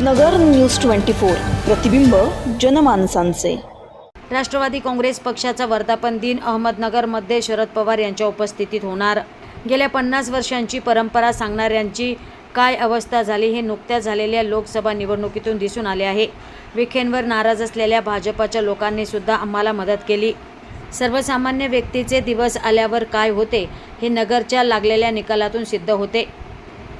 नगर news twenty four. प्रतिबिंब जनमानसांचे. राष्ट्रवादी काँग्रेस पक्षाचा वर्धापन दिन अहमदनगरमध्ये शरद पवार यांच्या उपस्थितीत होणार. गेल्या पन्नास वर्षांची परंपरा सांगणाऱ्यांची काय अवस्था झाली हे नुकत्याच झालेल्या लोकसभा निवडणुकीतून दिसून आले आहे. विखेंवर नाराज असलेल्या भाजपाच्या लोकांनी सुद्धा आम्हाला मदत केली. सर्वसामान्य व्यक्तीचे दिवस आल्यावर काय होते हे नगरच्या लागलेल्या निकालातून सिद्ध होते.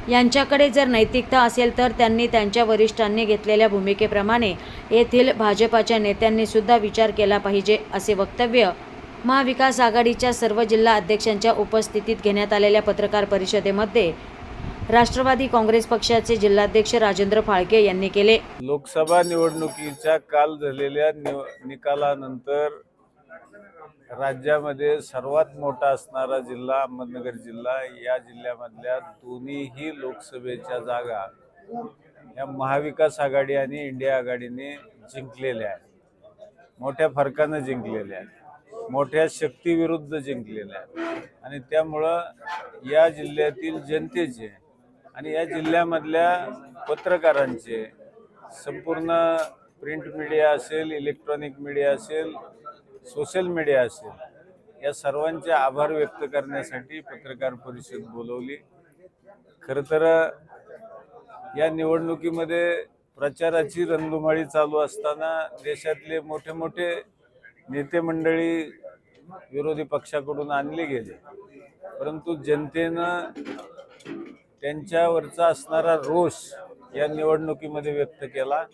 यांच्याकडे जर नैतिकता असेल तर त्यांनी त्यांच्या वरिष्ठांनी घेतलेल्या भूमिकेप्रमाणे येथील भाजपाच्या नेत्यांनी सुद्धा विचार केला पाहिजे असे वक्तव्य महाविकास आघाडीच्या सर्व जिल्हा अध्यक्षांच्या उपस्थितीत घेण्यात आलेल्या पत्रकार परिषदेमध्ये राष्ट्रवादी काँग्रेस पक्षाचे जिल्हाध्यक्ष राजेंद्र फाळके यांनी केले. लोकसभा निवडणुकीच्या काल झालेल्या निकालानंतर राज्यामध्ये सर्वात मोठा असणारा जिल्हा अहमदनगर जिल्हा या जिल्ह्यामधल्या दोन्हीही लोकसभेच्या जागा या महाविकास आघाडी आणि इंडिया आघाडीने जिंकलेल्या आहेत. मोठ्या फरकानं जिंकलेल्या आहेत. मोठ्या शक्तीविरुद्ध जिंकलेल्या आहेत. आणि त्यामुळं या जिल्ह्यातील जनतेचे आणि या जिल्ह्यामधल्या पत्रकारांचे संपूर्ण प्रिंट मीडिया असेल इलेक्ट्रॉनिक मीडिया असेल सोशल मीडिया असेल या सर्वांचे आभार व्यक्त करण्यासाठी पत्रकार परिषद बोलवली. खरं तर या निवडणुकीमध्ये प्रचाराची रणधुमाळी चालू असताना देशातले मोठे मोठे नेते मंडळी विरोधी पक्षाकडून आणले गेले. परंतु जनतेनं त्यांच्यावरचा असणारा रोष या निवडणुकीमध्ये व्यक्त केला.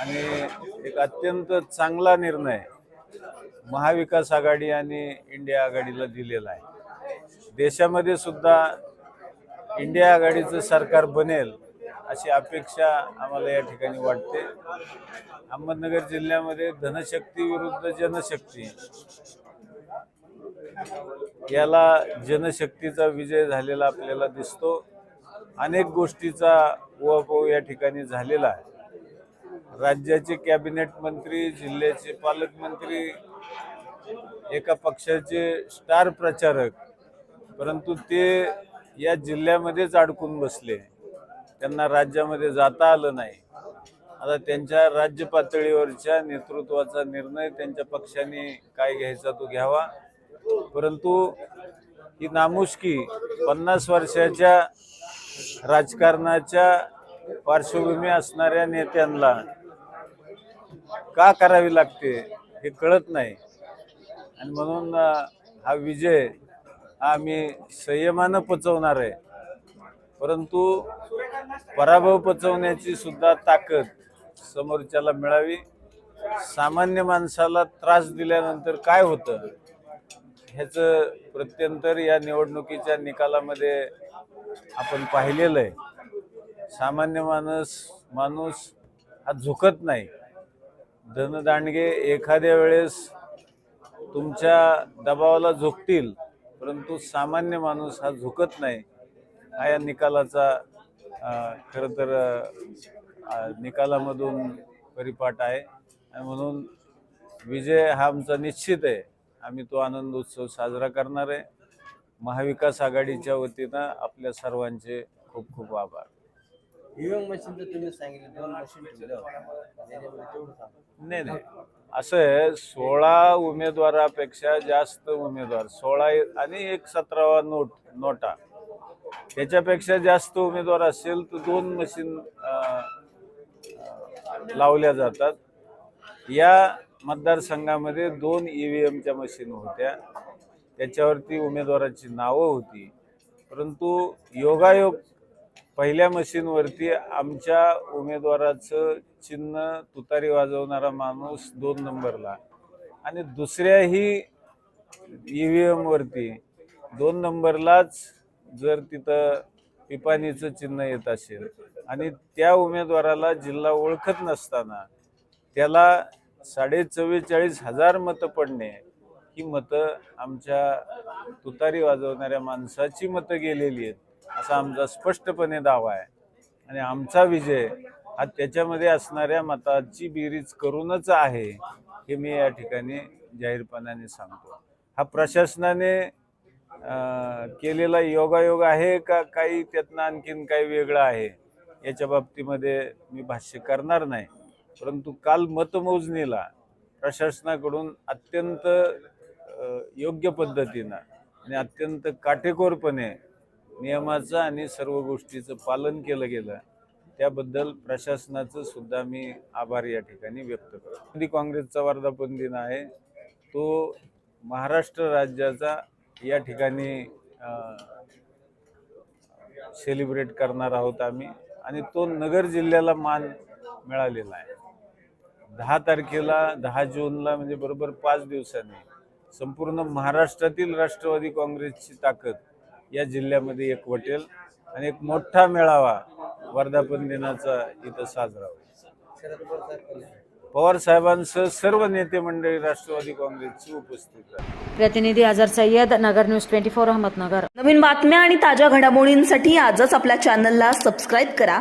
आणि एक अत्यंत चांगला निर्णय महाविकास आघाडी आणि इंडिया आघाडीला दिलेला आहे. देशामध्ये सुद्धा इंडिया आघाडीचं सरकार बनेल अशी अपेक्षा आम्हाला या ठिकाणी वाटते. अहमदनगर जिल्ह्यामध्ये धनशक्ती विरुद्ध जनशक्ती. याला जनशक्तीचा विजय झालेला आपल्याला दिसतो. अनेक गोष्टीचा उहापोह या ठिकाणी झालेला आहे. राज्याचे कॅबिनेट मंत्री जिल्ह्याचे पालकमंत्री एका पक्षाचे स्टार प्रचारक परंतु ते या जिल्ह्यामध्येच अडकून बसले. त्यांना राज्यामध्ये जाता आलं नाही. आता त्यांच्या राज्य पातळीवरच्या नेतृत्वाचा निर्णय त्यांच्या पक्षाने काय घ्यायचा तो घ्यावा. परंतु ही नामुष्की पन्नास वर्षाच्या राजकारणाच्या पार्श्वभूमी असणाऱ्या नेत्यांना का करावी लागते हे कळत नाही. आणि म्हणून हा विजय हा आम्ही संयमानं पचवणार आहे. परंतु पराभव पचवण्याची सुद्धा ताकद समोरच्याला मिळावी. सामान्य माणसाला त्रास दिल्यानंतर काय होतं? ह्याचं प्रत्यंतर या निवडणुकीच्या निकालामध्ये आपण पाहिलेलं आहे. सामान्य माणूस माणूस हा झुकत नाही. धनदांडगे एखाद्या वेळेस तुमच्या दबावाला झुकतील परंतु सामान्य माणूस हा झुकत नाही. हा या निकालाचा खरं तर निकालामधून परिपाठ आहे. आणि म्हणून विजय हा आमचा निश्चित आहे. आम्ही तो आनंद उत्सव साजरा करणार आहे. महाविकास आघाडीच्या वतीनं आपल्या सर्वांचे खूप खूप आभार. ईव्हीएम मशीनचं तुम्ही सांगितलं दोन मशीन ठेवलं त्याच्यामध्ये तेवढं सांगा नाही नाही. असं आहे सोळा उमेदवारापेक्षा जास्त उमेदवार सोळा आणि एक सतरावा नोट नोटा त्याच्यापेक्षा जास्त उमेदवार असेल तर दोन मशीन अं, अं, लावल्या जातात. या मतदारसंघामध्ये दोन ई व्ही एमच्या मशीन होत्या. त्याच्यावरती उमेदवाराची नावं होती. परंतु योगायोग पहिल्या मशीनवरती आमच्या उमेदवाराचं चिन्ह तुतारी वाजवणारा माणूस दोन नंबरला आणि दुसऱ्याही ई व्ही एमवरती दोन नंबरलाच जर तिथं पिपाणीचं चिन्ह येत असेल आणि त्या उमेदवाराला जिल्हा ओळखत नसताना त्याला साडे चव्वेचाळीस हजार मतं पडणे ही मतं आमच्या तुतारी वाजवणाऱ्या माणसाची मतं गेलेली आहेत. असा आमचा स्पष्टपणे दावा आहे. आणि आमचा विजय हा त्याच्यामध्ये असणाऱ्या मताची बेरीज करूनच आहे हे मी या ठिकाणी जाहीरपणाने सांगतो. हा प्रशासनाने केलेला योगायोग आहे का काही? त्यातनं आणखीन काही वेगळं आहे? याच्या बाबतीमध्ये मी भाष्य करणार नाही. परंतु काल मतमोजणीला प्रशासनाकडून अत्यंत योग्य पद्धतीनं आणि अत्यंत काटेकोरपणे नियमाचं आणि सर्व गोष्टीचं पालन केलं गेलं त्याबद्दल प्रशासनाचं सुद्धा मी आभार या ठिकाणी व्यक्त करतो. काँग्रेसचा वर्धापन दिन आहे. तो महाराष्ट्र राज्याचा या ठिकाणी सेलिब्रेट करणार आहोत आम्ही. आणि तो नगर जिल्ह्याला मान मिळालेला आहे. दहा तारखेला दहा जूनला म्हणजे बरोबर पाच दिवसांनी संपूर्ण महाराष्ट्रातील राष्ट्रवादी काँग्रेसची ताकद या जिल्ह्यामध्ये एक वटेल आणि एक मोठा मेळावा वर्धापन दिनाचा इथं साजरा होईल. पवार साहेबांसह सर्व नेते मंडळी राष्ट्रवादी काँग्रेसची उपस्थित आहे प्रतिनिधी Azhar Sayyed Nagar news twenty four Ahmednagar. नवीन बातम्या आणि ताज्या घडामोडींसाठी आजच आपल्या चॅनलला सबस्क्राईब करा.